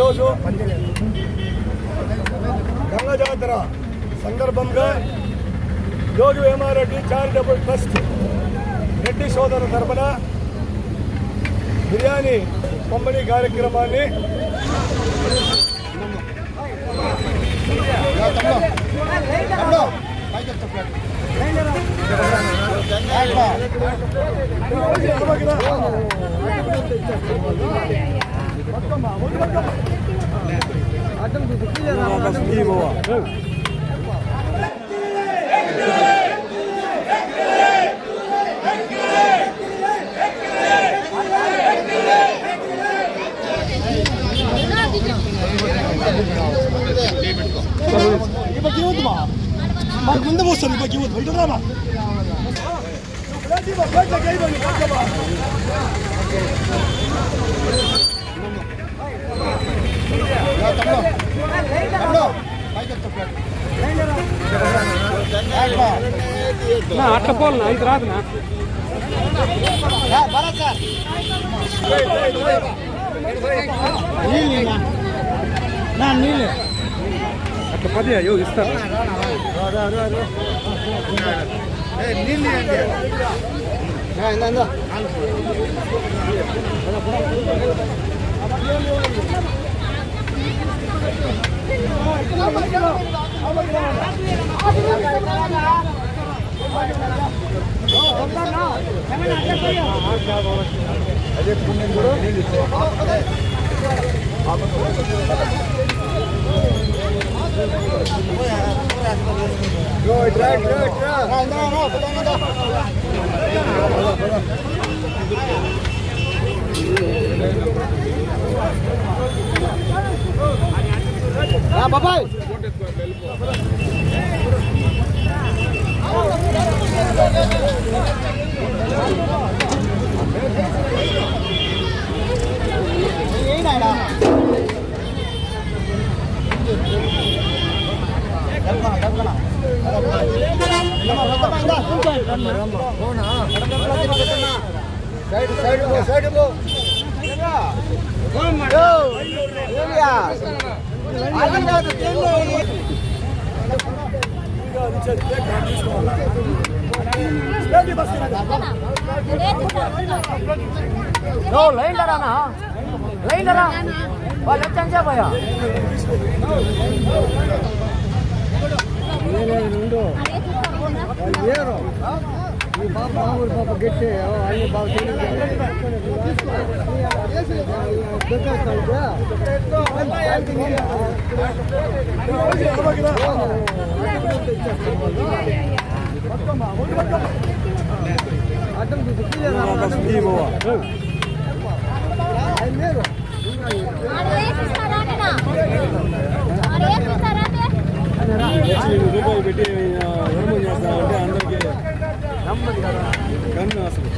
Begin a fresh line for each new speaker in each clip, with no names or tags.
ఈరోజు గంగా జాతర సందర్భంగా యోగి వేమారెడ్డి చారిటబుల్ ట్రస్ట్ రెడ్డి సోదరుల తరపున బిర్యానీ పంపిణీ కార్యక్రమాన్ని ఇవ్వకి మాకు ముందు వస్తుంది ఇవ్వకి ఇవ్వద్దు బయట రామా
అట్లా పోలనా ఇది రాదునా నీళ్ళు అట్లా పది అయ్యో ఇస్తారు అదే పుణ్యం కూడా నీళ్ళు ఇట్రా ఇట్రా ఇట్రా
బాబాయ్ సైడ్ సైడ్ పో సైడ్ పో
లైన్ రానా లైన్ రా వాళ్ళు వచ్చాను చెప్పయ్యా
ఏరు ఈ పాప మామూలు పాప గట్టి అన్ని బాగా అడ్డం
రూపాయలు పెట్టి ధర్మం చేస్తామంటే అందరికి నమ్మది కదా గన్ను అసలు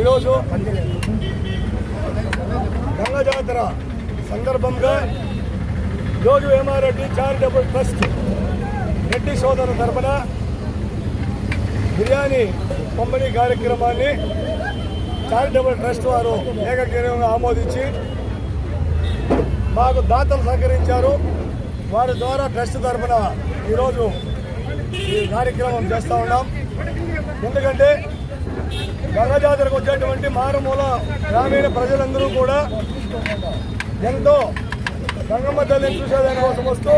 ఈరోజు గంగా జాతర సందర్భంగా యోగి వేమారెడ్డి చారిటబుల్ ట్రస్ట్ రెడ్డి సోదరుల తరపున బిర్యానీ పంపిణీ కార్యక్రమాన్ని చారిటబుల్ ట్రస్ట్ వారు ఏకగ్రీవంగా ఆమోదించి మాకు దాతలు సహకరించారు. వారి ద్వారా ట్రస్ట్ తరపున ఈరోజు ఈ కార్యక్రమం చేస్తూ ఉన్నాం. ఎందుకంటే గంగ జాతరకు వచ్చేటువంటి మారుమూల గ్రామీణ ప్రజలందరూ కూడా ఎంతో గంగమ్మ తల్లిని చూసేదాని కోసం వస్తూ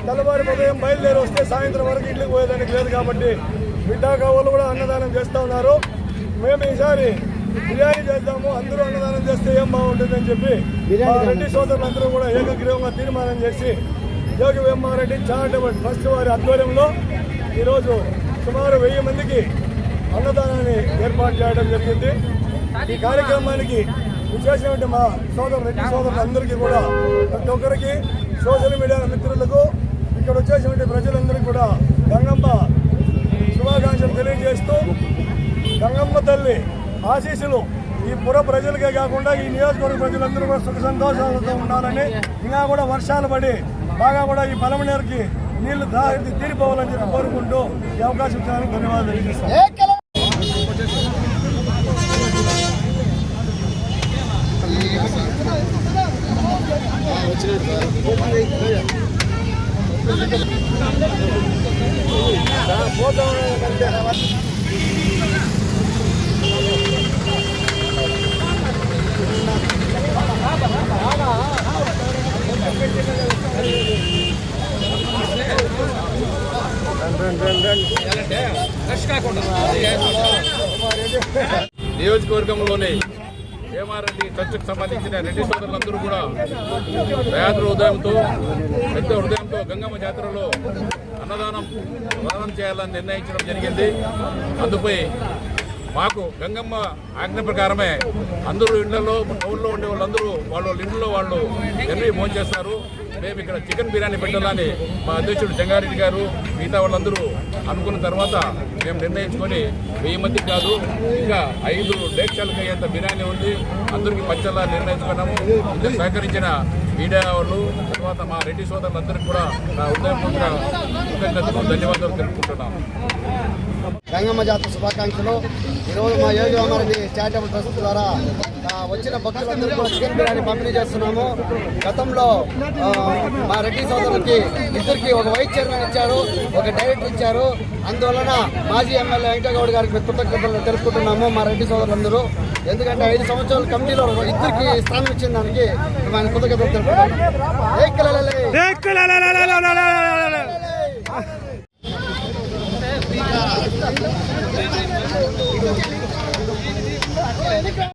తెల్లవారి ఉదయం బయలుదేరి వస్తే సాయంత్రం వరకు ఇంటికి పోయేదానికి లేదు కాబట్టి బిడ్డా కావులు కూడా అన్నదానం చేస్తూ ఉన్నారు. మేము ఈసారి బిర్యానీ చేద్దాము అందరూ అన్నదానం చేస్తే ఏం బాగుంటుందని చెప్పి రెడ్డి సోదరులందరూ కూడా ఏకగ్రీవంగా తీర్మానం చేసి యోగి వేమారెడ్డి చారిటబుల్ ట్రస్ట్ వారి ఆధ్వర్యంలో ఈరోజు సుమారు వెయ్యి మందికి అన్నదానాన్ని ఏర్పాటు చేయడం జరిగింది. ఈ కార్యక్రమానికి విశేషమైన మా సోదరు రెడ్డి సోదరులందరికీ కూడా ప్రతి ఒక్కరికి సోషల్ మీడియా మిత్రులకు ఇక్కడ వచ్చేసినటువంటి ప్రజలందరికీ కూడా గంగమ్మ శుభాకాంక్షలు తెలియజేస్తూ గంగమ్మ తల్లి ఆశీస్సులు ఈ పుర ప్రజలకే కాకుండా ఈ నియోజకవర్గ ప్రజలందరూ కూడా సుఖ సంతోషాలతో ఉండాలని ఇంకా కూడా వర్షాలు పడి బాగా కూడా ఈ పలమనేరుకి నీళ్ళు దాహి తీరిపోవాలని చెప్పి కోరుకుంటూ ఈ అవకాశం ఇచ్చినందుకు ధన్యవాదాలు తెలియజేస్తాను.
నియోజకవర్గంలోనే హేమారెడ్డి చర్చకు సంబంధించిన రెడ్డి సోదరులందరూ కూడా దయాద్ర హృదయంతో పెద్ద హృదయంతో గంగమ్మ జాతరలో అన్నదానం ప్రదానం చేయాలని నిర్ణయించడం జరిగింది. అందుపై మాకు గంగమ్మ ఆజ్ఞ ప్రకారమే అందరూ ఇళ్ళలో టౌన్లో ఉండే వాళ్ళందరూ వాళ్ళ ఇంట్లో వాళ్ళు ఎన్ని భోజనం చేస్తారు. మేము ఇక్కడ చికెన్ బిర్యానీ పెట్టాలని మా అధ్యక్షుడు జంగారెడ్డి గారు మిగతా వాళ్ళందరూ అనుకున్న తర్వాత మేము నిర్ణయించుకొని వెయ్యి మందికి కాదు ఇంకా ఐదు డేక్షాలకు అయ్యేంత బిర్యానీ ఉంది. అందరికీ పంచాలా నిర్ణయించుకున్నాము. సహకరించిన మీడియా వాళ్ళు తర్వాత మా రెడ్డి సోదరులందరికీ కూడా నా ఉదయపూర్వక కృతజ్ఞతలు ధన్యవాదాలు తెలుపుకుంటున్నాము
గంగమ్మ జాతర శుభాకాంక్షలు. ఈరోజు మా యోగి రామారెడ్డి చారిటబుల్ ట్రస్ట్ ద్వారా వచ్చిన భక్తులందరూ కూడా చికెన్ బిర్యానీ పంపిణీ చేస్తున్నాము. గతంలో ఆ, మా రెడ్డి సోదరులకి ఇద్దరికి ఒక వైస్ చైర్మన్ ఇచ్చారు ఒక డైరెక్టర్ ఇచ్చారు. అందువలన మాజీ ఎమ్మెల్యే వెంకటగౌడ్ గారికి కృతజ్ఞతలు తెలుపుకుంటున్నాము మా రెడ్డి సోదరులందరూ. ఎందుకంటే ఐదు సంవత్సరాల కమిటీలో ఇద్దరికి స్థానం ఇచ్చిన దానికి మేము ఆయన కృతజ్ఞతలు తెలుపుకుంటున్నాము